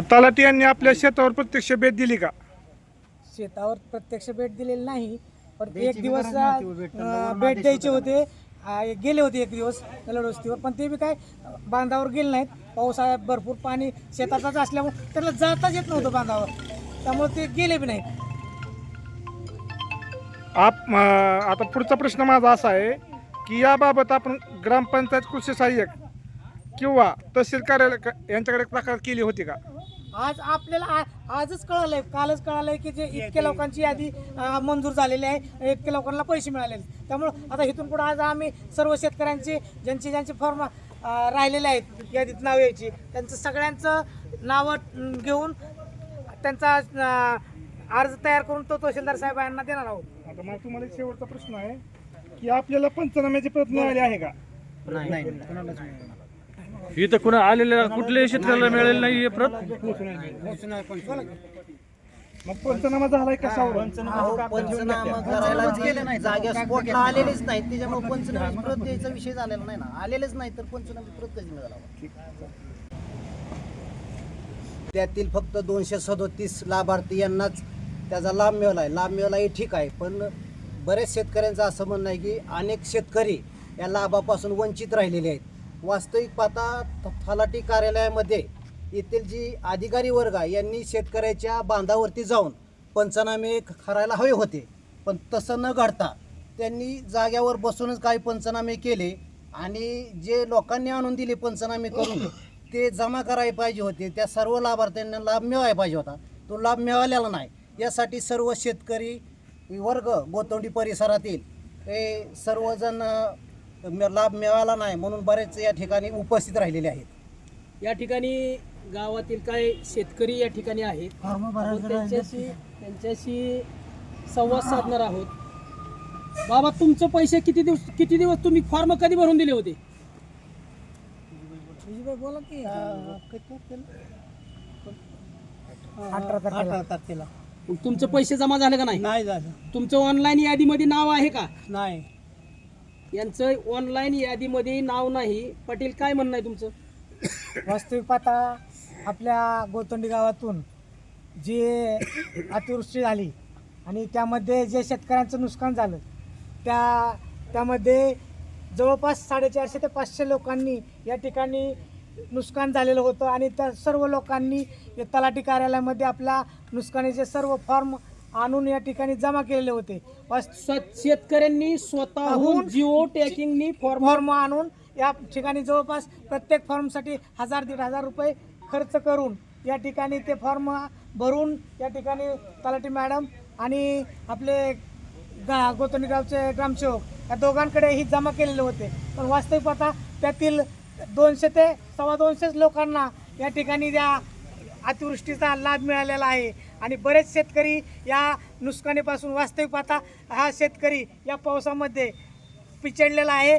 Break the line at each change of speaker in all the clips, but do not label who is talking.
तलाठी यांनी आपल्या शेतावर प्रत्यक्ष भेट दिली का?
शेतावर प्रत्यक्ष भेट दिलेली नाही. पण एक दिवस
हो, भेट.
अं, द्यायचे
होता
आ, गेले होते एक दिवस कलड वस्तीवर. पण ते बी काय बांधावर गेले नाहीत. पावसाळ्यात भरपूर पाणी शेतातच असल्यामुळे त्यांना जाताच येत नव्हतं बांधावर. त्यामुळे ते गेले बी नाहीत.
आप म, आता पुढचा प्रश्न माझा असा आहे की याबाबत आपण ग्रामपंचायत कृषी सहाय्यक किंवा तहसील कार्यालय क- यांच्याकडे तक्रार केली होती का?
आज आपल्याला आ- आजच कळालंय कालच कळालंय की जे इतक्या लोकांची यादी अं, मंजूर झालेली आहे. इतक्या लोकांना पैसे मिळालेले आहेत. त्यामुळं आता इथून पुढे आज आम्ही सर्व शेतकऱ्यांचे ज्यांचे ज्यांचे फॉर्म राहिलेले आहेत यादीत नाव यायची त्यांचं सगळ्यांचं नावं घेऊन त्यांचा अं, अर्ज तयार करून तो तहसीलदार साहेबांना देणार आहोत.
आता मला तुम्हाला एक शेवटचा प्रश्न आहे की आपल्याला पंचनाम्याची प्रत मिळाली आहे का?
नाही कोणालाच मिळालं नाही.
इथं कुणा आलेल्या कुठल्याही शेतकऱ्याला मिळालेलं नाही हे प्रत.
मग पंचनामा झालाय कशावर
जे जाग्या स्पॉटला आलेलेच नाहीत. त्याच्यामुळे पंचनामा प्रत द्यायचा विषय झालेला नाही ना. आलेलेच नाही तर पंचनामा प्रत कधी मिळाला? त्यातील फक्त दोनशे सदोतीस लाभार्थी यांनाच त्याचा लाभ मिळाला आहे लाभ मिळाला हे ठीक आहे पण बरेच शेतकऱ्यांचं असं म्हणणं आहे की अनेक शेतकरी या लाभापासून वंचित राहिलेले आहेत. वास्तविक पाहता फलाटी तलाठी कार्यालयामध्ये येथील जी अधिकारी वर्ग आहे यांनी शेतकऱ्याच्या बांधावरती जाऊन पंचनामे करायला हवे होते. पण तसं न घडता त्यांनी जाग्यावर बसूनच काही पंचनामे केले आणि जे लोकांनी आणून दिले पंचनामे करून ते जमा करायला पाहिजे होते. त्या सर्व लाभार्थ्यांना लाभ मिळायला पाहिजे होता. तो लाभ मिळालेला नाही. यासाठी सर्व शेतकरी वर्ग गोतोंडी परिसरातील हे सर्वजण लाभ मिळाला नाही म्हणून बरेच या ठिकाणी उपस्थित राहिलेले आहेत.
या ठिकाणी गावातील काही शेतकरी या ठिकाणी आहेत. आपण त्यांच्याशी त्यांच्याशी संवाद साधणार आहोत. बाबा तुमचं पैसे किती दिवस किती दिवस तुम्ही फॉर्म कधी भरून दिले होते?
बोला की. अठरा तारखेला.
मग तुमचं पैसे जमा झाले का नाही?
नाही झालं.
तुमचं ऑनलाईन यादीमध्ये नाव आहे का?
नाही.
यांचं ऑनलाईन यादीमध्ये नाव नाही. पाटील काय म्हणणं आहे तुमचं?
वास्तविक पाहता आपल्या गोतंडी गावातून जे अतिवृष्टी झाली आणि त्यामध्ये जे शेतकऱ्यांचं नुकसान झालं त्या त्यामध्ये जवळपास साडेचारशे ते पाचशे लोकांनी या ठिकाणी नुकसान झालेलं होतं आणि त्या सर्व लोकांनी या तलाठी कार्यालयामध्ये आपल्या नुकसानीचे सर्व फॉर्म आणून या ठिकाणी जमा केलेले होते.
शेतकऱ्यांनी स्वतःहून जिओ टॅकिंगनी फॉर्म
फॉर्म आणून या ठिकाणी जवळपास प्रत्येक फॉर्मसाठी हजार दीड हजार रुपये खर्च करून या ठिकाणी ते फॉर्म भरून या ठिकाणी तलाठी मॅडम आणि आपले गा गोतंडी गावचे ग्रामसेवक या दोघांकडे ही जमा केलेले होते. पण वास्तविक पाहता त्यातील दोनशे ते सव्वा दोनशेच लोकांना या ठिकाणी त्या अतिवृष्टीचा लाभ मिळालेला आहे. आणि बरेच शेतकरी या नुकसानीपासून वास्तविक पाहता हा शेतकरी या पावसामध्ये पिचडलेला आहे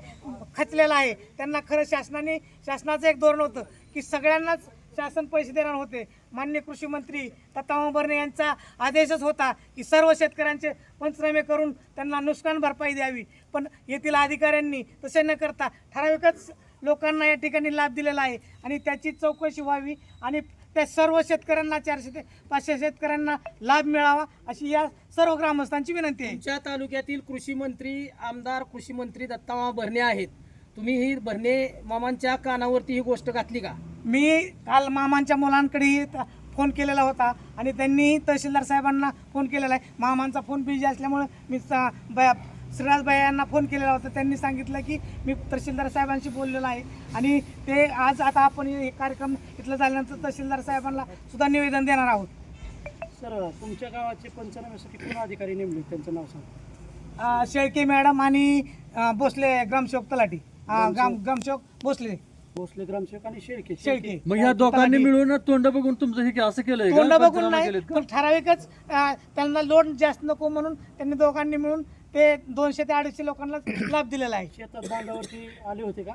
खचलेला आहे. त्यांना खरं शासनाने शासनाचं एक धोरण होतं की सगळ्यांनाच शासन पैसे देणार होते. मान्य कृषी मंत्री दत्ता यांचा आदेशच होता की सर्व शेतकऱ्यांचे पंचनामे करून त्यांना नुकसान भरपाई द्यावी. पण येथील अधिकाऱ्यांनी तसे न करता ठराविकच लोकांना या ठिकाणी लाभ दिलेला आहे आणि त्याची चौकशी व्हावी आणि त्या सर्व शेतकऱ्यांना चारशे ते पाचशे शेतकऱ्यांना लाभ मिळावा अशी या सर्व ग्रामस्थांची विनंती आहे.
तुमच्या तालुक्यातील कृषी मंत्री आमदार कृषी मंत्री दत्तामा भरणे आहेत. तुम्ही ही भरणे मामांच्या कानावरती ही गोष्ट घातली का?
मी काल मामांच्या मुलांकडेही त- फोन केलेला होता आणि त्यांनी तहसीलदार साहेबांना फोन केलेला आहे. मामांचा फोन बिझी असल्यामुळे मी श्रीराजबाई यांना फोन केलेला होता. त्यांनी सांगितलं की मी तहसीलदार साहेबांशी बोललेलो आहे. आणि ते आज आता आपण हे कार्यक्रम इथलं झाल्यानंतर तहसीलदार साहेबांना सुद्धा निवेदन देणार आहोत.
सर तुमच्या गावाचे पंचनाम्यासाठी कोण अधिकारी नेमले? त्यांचं नाव सांग.
शेळके मॅडम आणि भोसले ग्रामसेवक तलाठी. ग्राम ग्रामसेवक भोसले.
भोसले ग्रामसेवक आणि शेळके.
शेळके.
मग ह्या दोघांनी. मिळून तोंड बघून तुमचं हे असं केलंय?
तोंड बघून नाही? पण ठराविकच त्यांना लोड जास्त नको म्हणून त्यांनी दोघांनी मिळून ते दोनशे ते अडीचशे लोकांना लाभ दिलेला आहे.
शेतात बांधावरती आले होते का?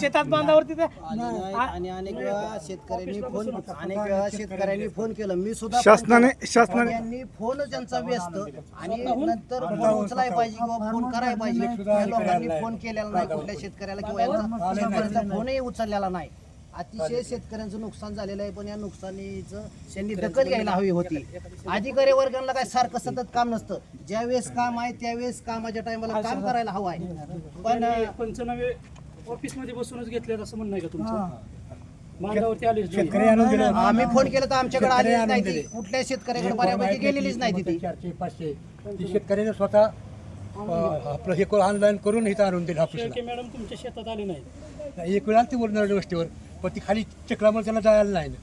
शेतात बांधावरती ते
आणि अनेक वेळा शेतकऱ्यांनी फोन अनेक वेळा शेतकऱ्यांनी फोन केलं. मी सुद्धा
शासनाने शासनाने
यांनी फोन त्यांचा व्यस्त. आणि नंतर फोन उचलाय पाहिजे किंवा फोन करायला पाहिजे. या लोकांनी फोन केलेला नाही. कुठल्या शेतकऱ्याला किंवा यांचा शेतकऱ्याचा फोनही उचललेला नाही. अतिशय शेतकऱ्यांचं नुकसान झालेलं आहे पण या नुकसानीचं त्यांनी दखल घ्यायला हवी होती. अधिकारी वर्गाला काय सारखं सतत काम नसतं. ज्यावेळेस काम आहे त्यावेळेस कामाच्या टायमाला काम करायला हवं आहे. पण
पंचनामे ऑफिसमध्ये बसूनच घेतले असं म्हणणं आहे का तुमचं? आले
आम्ही फोन केला तर आमच्याकडे आलेलीच नाही ती. कुठल्या शेतकऱ्याकडे बऱ्यापैकी गेलेलीच नाही ती
चारशे पाचशे. ती शेतकऱ्याने स्वतः आपलं हे ऑनलाईन करून इथं आणून दिलं
मॅडम तुमच्या शेतात आले नाही
एक वेळ आली ती वरणार गोष्टीवर. पण ती खाली चक्रामुळे त्याला जायला नाही ना.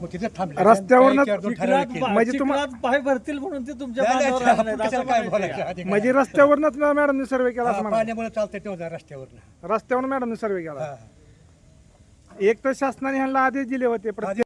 मग तिथे थांबले
रस्त्यावरनं
केले.
म्हणजे तुम्हाला
पाय भरतील म्हणून ते तुमच्या
नाही, नाही,
बांधावर
आपण
आले नाहीत,
कशाला
असं
काय
म्हणायचं.
बोलायचं अधिकार?
म्हणजे रस्त्यावरनच मॅडमने सर्वे केला असं
हा,
म्हणा
पाण्यामुळे चालतंय तेव्हा रस्त्यावर
रस्त्यावर मॅडमने सर्वे केला
हा
एक तर शासनाने ह्यांना आदेश दिले होते प्रत्येक